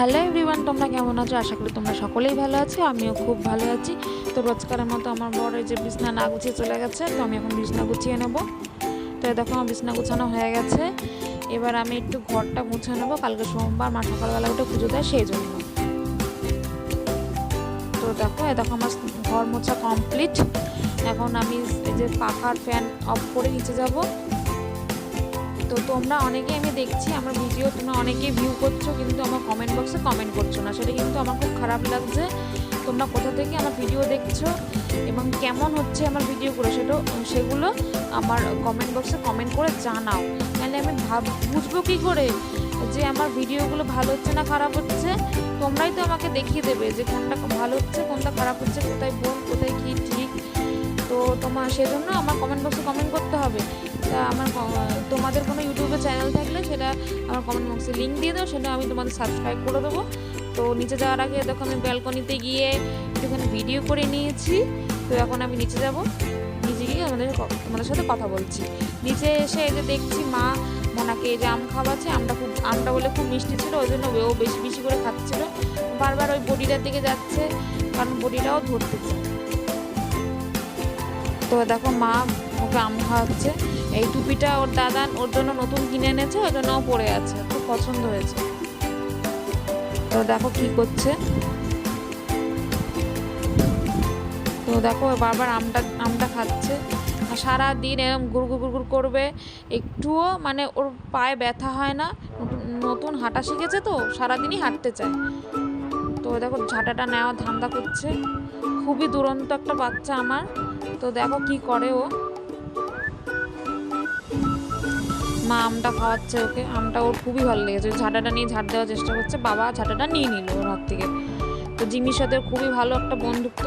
Hello everyone, তোমরা কেমন আছো? আশা করি তোমরা সকলেই ভালো আছো, আমিও খুব ভালো আছি। তো রোজকারের মতো আমার বড় যে বিছনা না গুছিয়ে চলে গেছে, তো আমি এখন বিছনা গুছিয়ে নেব। তো দেখো আমার বিছনা গুছানো হয়ে গেছে। এবার আমি একটু ঘরটা মুছে নেব, কালকে সোমবার মা সকালবেলা উঠে পুজো দেয়, সেই জন্য। তো দেখো দেখো আমার ঘর মোছা কমপ্লিট এখন আমি এই যে পাখার ফ্যান অফ করে নিচে যাব। তো তোমরা অনেকেই আমি দেখছি, আমার ভিডিও তোমরা অনেকেই ভিউ করছ, কিন্তু আমার কমেন্ট বক্সে কমেন্ট করছ না। সেটা কিন্তু আমার খুব খারাপ লাগছে। তোমরা কোথা থেকে আমার ভিডিও দেখছ এবং কেমন হচ্ছে আমার ভিডিওগুলো সেটা, সেগুলো আমার কমেন্ট বক্সে কমেন্ট করে জানাও। তাহলে আমি ভাব, বুঝব কী করে যে আমার ভিডিওগুলো ভালো হচ্ছে না খারাপ হচ্ছে? তোমরাই তো আমাকে দেখিয়ে দেবে যে কোনটা ভালো হচ্ছে, কোনটা খারাপ হচ্ছে, কোথায় ভুল, কোথায় কী তোমার, সেজন্য আমার কমেন্ট বক্সে কমেন্ট করতে হবে। তা আমার তোমাদের কোনো ইউটিউবে চ্যানেল থাকলে সেটা আমার কমেন্ট বক্সে লিঙ্ক দিয়ে দাও, সেটা আমি তোমাদের সাবস্ক্রাইব করে দেবো। তো নিচে যাওয়ার আগে দেখো আমি ব্যালকনিতে গিয়ে একটুখানি ভিডিও করে নিয়েছি। তো এখন আমি নিচে যাব। নিচে গিয়ে আমাদের তোমাদের সাথে কথা বলছি। নিচে এসে এই যে দেখছি মা মোনাকে এই যে আম খাওয়াচ্ছে, আমটা খুব, আমটা বলে খুব মিষ্টি ছিল, ওই জন্য ও বেশি বেশি করে খাচ্ছিল। বারবার ওই বডিটার দিকে যাচ্ছে, কারণ বডিটাও ধরতে চায় তো দেখো মা ওকে আম খাওয়াচ্ছে। এই টুপিটা ওর দাদা ওর জন্য নতুন কিনে এনেছে ওই জন্য পরে আছে, খুব পছন্দ হয়েছে। তো দেখো কি করছে। তো দেখো বারবার আমটা আমটা খাচ্ছে। সারা দিন এরকম গুড়গুড় গুড়গুড় করবে। একটুও মানে ওর পায়ে ব্যথা হয় না। নতুন হাঁটা শিখেছে তো, সারাদিনই হাঁটতে চায়। তো দেখো ঝাঁটাটা নেওয়া ধান্দা করছে। খুবই দুরন্ত একটা বাচ্চা আমার। তো দেখো কি করে ও। মা আমটা খাওয়াচ্ছে ওকে। আমটা ওর খুবই ভালো লেগেছে। ঝাঁটাটা নিয়ে ঝাঁট দেওয়ার চেষ্টা করছে। বাবা ঝাঁটাটা নিয়ে নিল ওর হাত থেকে। তো জিমির সাথে খুবই ভালো একটা বন্ধুত্ব।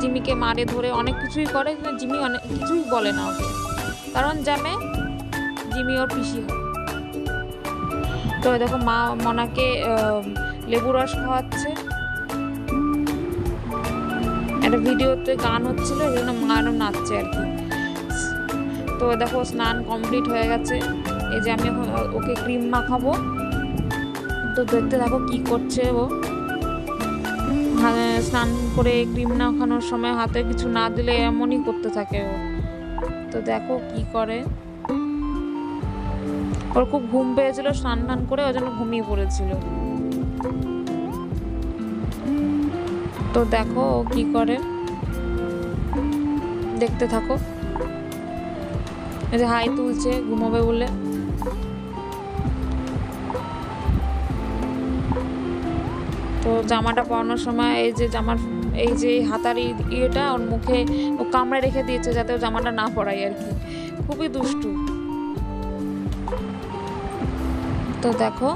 জিমিকে মারে ধরে অনেক কিছুই করে, কিন্তু জিমি অনেক কিছুই বলে না ওকে। কারণ জানে জিমি ওর পিসি হয়। তো দেখো মা মনাকে লেবু রস খাওয়াচ্ছে। একটা ভিডিওতে গান হচ্ছিল, এই জন্য মা নাচছে আর কি। তো দেখো, স্নান কমপ্লিট হয়ে গেছে। এই যে আমি ওকে ক্রিম মাখাবো। তো দেখতে দেখো কি করছে ও। স্নান করে ক্রিম মাখানোর সময় হাতে কিছু না দিলে এমনই করতে থাকে ও। তো দেখো কি করে। ওর খুব ঘুম পেয়েছিল স্নান টান করে ওই জন্য ঘুমিয়ে পড়েছিল। তো দেখো ও কি করে। দেখতে থাকো। এই যে হাই তুলছে, ঘুমাবে বলে। তো জামাটা পরানোর সময় এই যে জামার, এই যে হাতার ইয়েটা ওর মুখে ও কামড়ে রেখে দিয়েছে যাতে ও জামাটা না পরাই আর কি। খুবই দুষ্টু। তো দেখো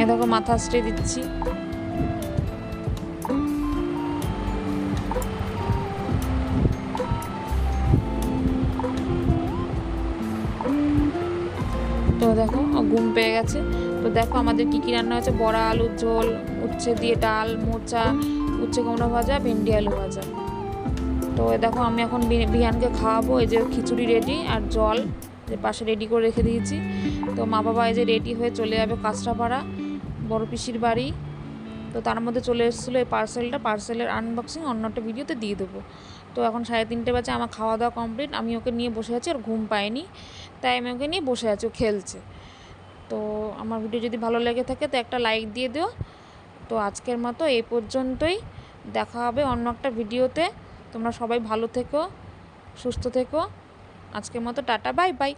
এ দেখো মাথা আশ্রয় দিচ্ছি। তো দেখো ঘুম পেয়ে গেছে। তো দেখো আমাদের কি কি রান্না হয়েছে? বড়া আলুর ঝোল, উচ্ছে দিয়ে ডাল, মোচা, উচ্ছে কুমড়ো ভাজা, ভেন্ডি আলু ভাজা। তো দেখো, আমি এখন বিহানকে খাওয়াবো, এই যে খিচুড়ি রেডি আর জল যে পাশে রেডি করে রেখে দিয়েছি। তো মা বাবা এই যে রেডি হয়ে চলে যাবে কাঁচরাপাড়া। বড় পিসির বাড়ি। তো তার মধ্যে চলে এসেছিল এই পার্সেলটা পার্সেলের আনবক্সিং অন্য একটা ভিডিওতে দিয়ে দেবো। তো এখন সাড়ে তিনটে বাজে, আমার খাওয়া দাওয়া কমপ্লিট আমি ওকে নিয়ে বসে আছি আর ঘুম পাইনি তাই আমি ওকে নিয়ে বসে আছি, ও খেলছে। তো আমার ভিডিও যদি ভালো লেগে থাকে, তো একটা লাইক দিয়ে দিও। তো আজকের মতো এই পর্যন্তই। দেখা হবে অন্য একটা ভিডিওতে তোমরা সবাই ভালো থেকো, সুস্থ থেকো। আজকের মতো টাটা বাই বাই